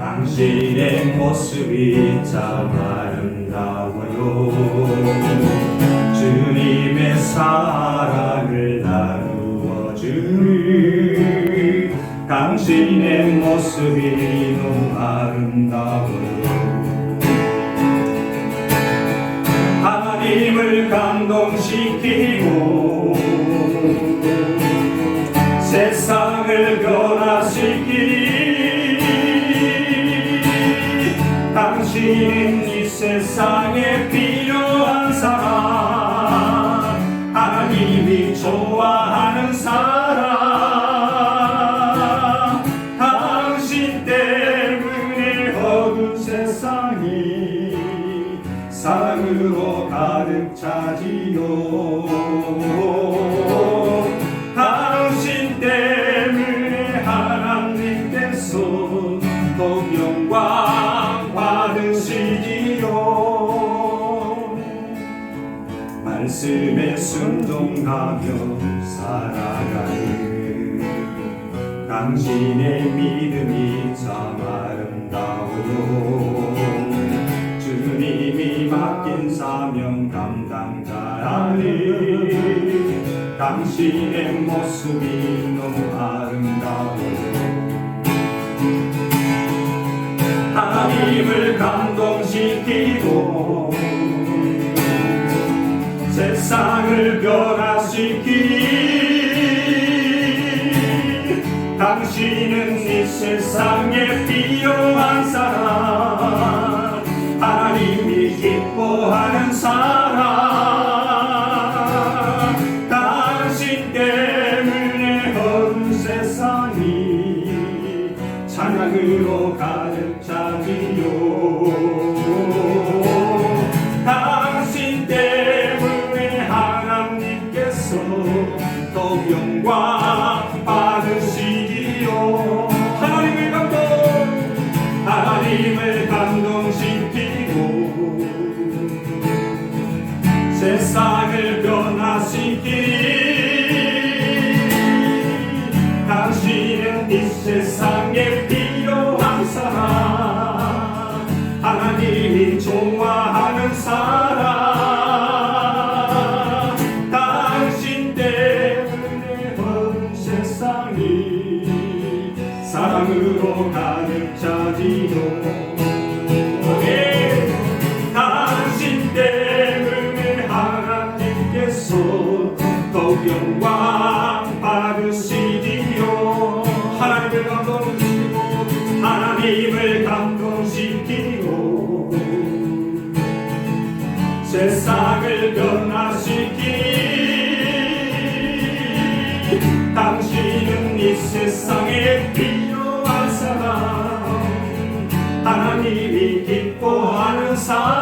당신의 모습이 참 아름다워요. 주님의 사랑을 나누어 주니 당신의 모습이 너무 아름다워요. 하나님을 감동시키고 세상을 변 당신은 이 세상에 필요한 사람 하나님이 좋아하는 사람. 당신 때문에 어두운 세상이 사랑으로 가득 차지요 말씀에 순종하며 살아가는 당신의 믿음이 참 아름다워요 주님이 맡긴 사명 감당자라니 당신의 모습이 너무 아름다워요 하나님을 감동시키고 세상을 변화시키니 당신은 이 세상에 필요한 사람. 하나님이 기뻐하는 사람. 당신 때문에 온 세상이 찬양으로 가득 차지요 영광 받으시기요. 하나님을 감동 하나님을 감동시키고 세상을 변화시키니 당신은 이 세상에 필 사랑으로 가득 차지요 하나님이 기뻐하는 사람